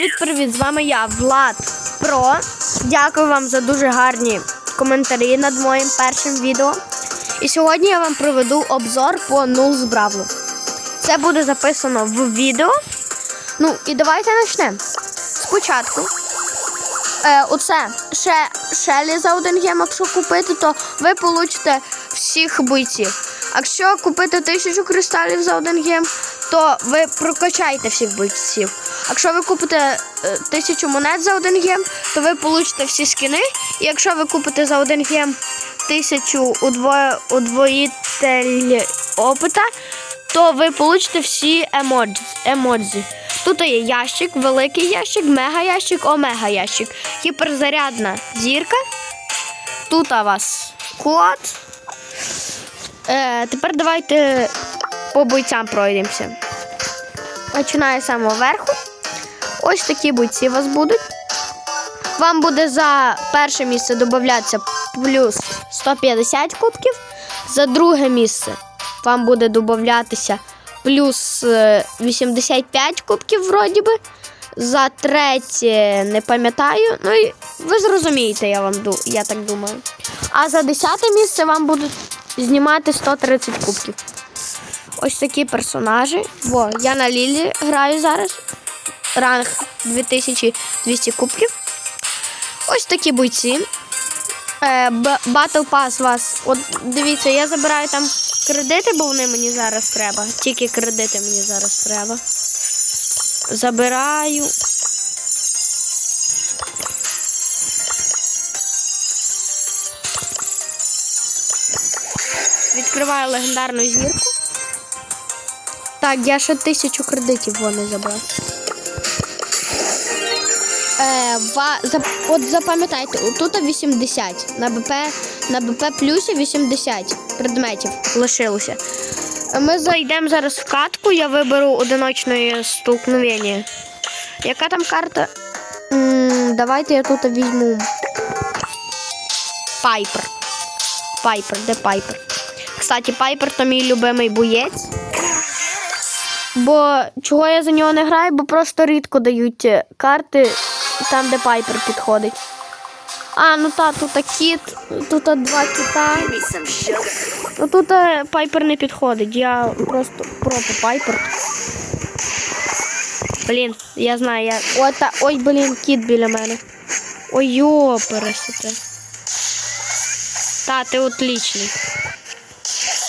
Привіт-привіт! З вами я, Влад Про. Дякую вам за дуже гарні коментарі над моїм першим відео. І сьогодні я вам проведу обзор по Нул з Бравлу. Це буде записано в відео. Ну і давайте почнемо. Спочатку. Е, оце ще шелі за один гем, якщо купити, то ви получите всіх бойців. Якщо купити тисячу кристалів за один гем, то ви прокачаєте всіх бойців. Якщо ви купите е, тисячу монет за один гем, то ви получите всі скини. І якщо ви купите за один гем тисячу удво... удвоїтель опита, то ви получите всі емоджі. Тут є ящик, великий ящик, мега ящик, омега ящик, гіперзарядна зірка. Тут у вас код. Е, тепер давайте по бойцям пройдемося. Починаю з самого верху. Ось такі бойці у вас будуть. Вам буде за перше місце додатися плюс 150 кубків. За друге місце вам буде додатися плюс е, 85 кубків, вроді би. За третє не пам'ятаю. Ну і ви зрозумієте, я вам я так думаю. А за десяте місце вам будуть знімати 130 кубків. Ось такі персонажі. Во, я на Лілі граю зараз. Ранг 2200 кубків. Ось такі бойці. Е, Battle Pass вас. От дивіться, я забираю там кредити, бо вони мені зараз треба. Тільки кредити мені зараз треба. Забираю. Відкриваю легендарну зірку. Так, я ще тисячу кредитів вони забрав. Е, ва, за, от запам'ятайте, тут 80. На БП, на БП плюсі 80 предметів лишилося. Ми зайдемо зараз в катку, я виберу одиночне столкновення. Яка там карта? м давайте я тут візьму. Пайпер. Пайпер, де Пайпер? Кстати, Пайпер то мій любимий боєць. Бо чого я за нього не граю, бо просто рідко дають е, карти там, де Пайпер підходить. А, ну та, тут кіт, тут два кіта. Ну тут е, Пайпер не підходить. Я просто проти Пайпер. Блін, я знаю, я. Ой, та... Ой, блін, кіт біля мене. Ой, йо, пересити. Та, ти отлічний.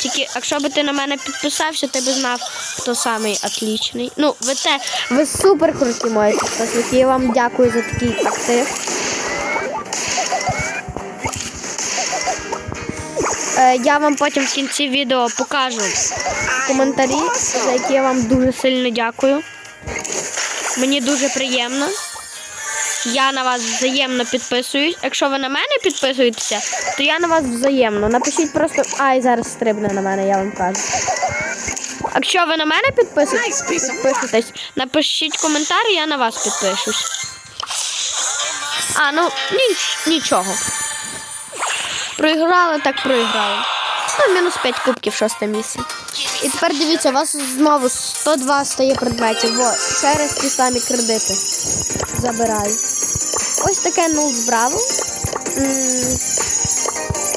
Тільки, якщо би ти на мене підписався, ти б знав, хто самий отлічний. Ну, ви те, ви супер круті мої підписники. Я вам дякую за такий актив. Е, я вам потім в кінці відео покажу коментарі, за які я вам дуже сильно дякую. Мені дуже приємно. Я на вас взаємно підписуюсь. Якщо ви на мене підписуєтеся, то я на вас взаємно. Напишіть просто. Ай, зараз стрибне на мене, я вам кажу. Якщо ви на мене підписуєтесь, напишіть коментар, я на вас підпишусь. А, ну ніч, нічого. Проіграли, так проіграли. Ну, мінус 5 кубків, шосте місце. І тепер дивіться, у вас знову 102 стає предметів. Во, ще раз ті самі кредити. Забираю. Ось таке ну збраво.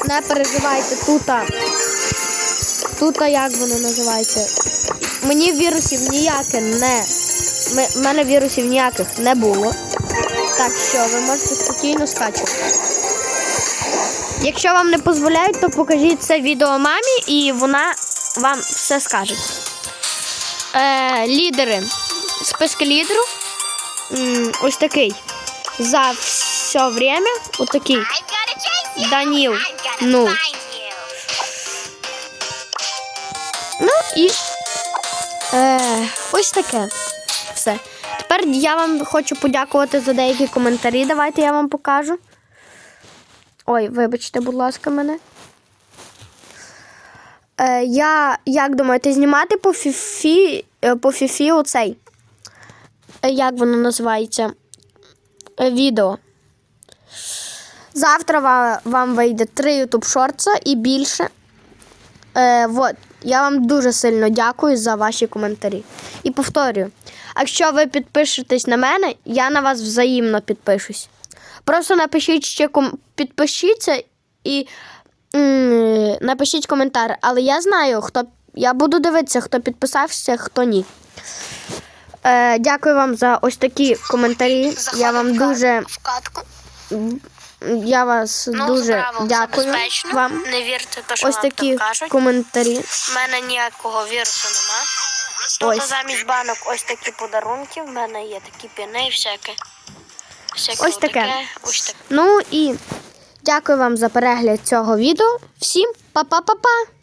Не переживайте тут. Тут а як воно називається? Мені вірусів ніяке не. В мене вірусів ніяких не було. Так що ви можете спокійно скачувати. Якщо вам не дозволяють, то покажіть це відео мамі і вона вам все скаже. Е, лідери. Списки лідерів. Ось такий. За все время. Отакий. Даніл. Ну. І е, ось таке. Все. Тепер я вам хочу подякувати за деякі коментарі. Давайте я вам покажу. Ой, вибачте, будь ласка, мене. Е, я, як думаєте, знімати по фіфі, е, по фіфі оцей? Е, як воно називається? Е, відео. Завтра ва- вам вийде три YouTube шорца і більше. Е, вот. Я вам дуже сильно дякую за ваші коментарі. І повторюю, якщо ви підпишетесь на мене, я на вас взаємно підпишусь. Просто напишіть ще ком... підпишіться і м, напишіть коментар. Але я знаю, хто. Я буду дивитися, хто підписався, хто ні. Е, дякую вам за ось такі коментарі. Я вам дуже. в катку. Я вас Ну, дуже дякую безпечно. вам. Не вірте, то, що Ось вам такі там кажуть. коментарі. У мене ніякого вірусу нема. Тут замість банок ось такі подарунки. В мене є такі піни і всяке. всяке Ось таке. отаке. Ось таке. Ну і дякую вам за перегляд цього відео. Всім па-па-па-па!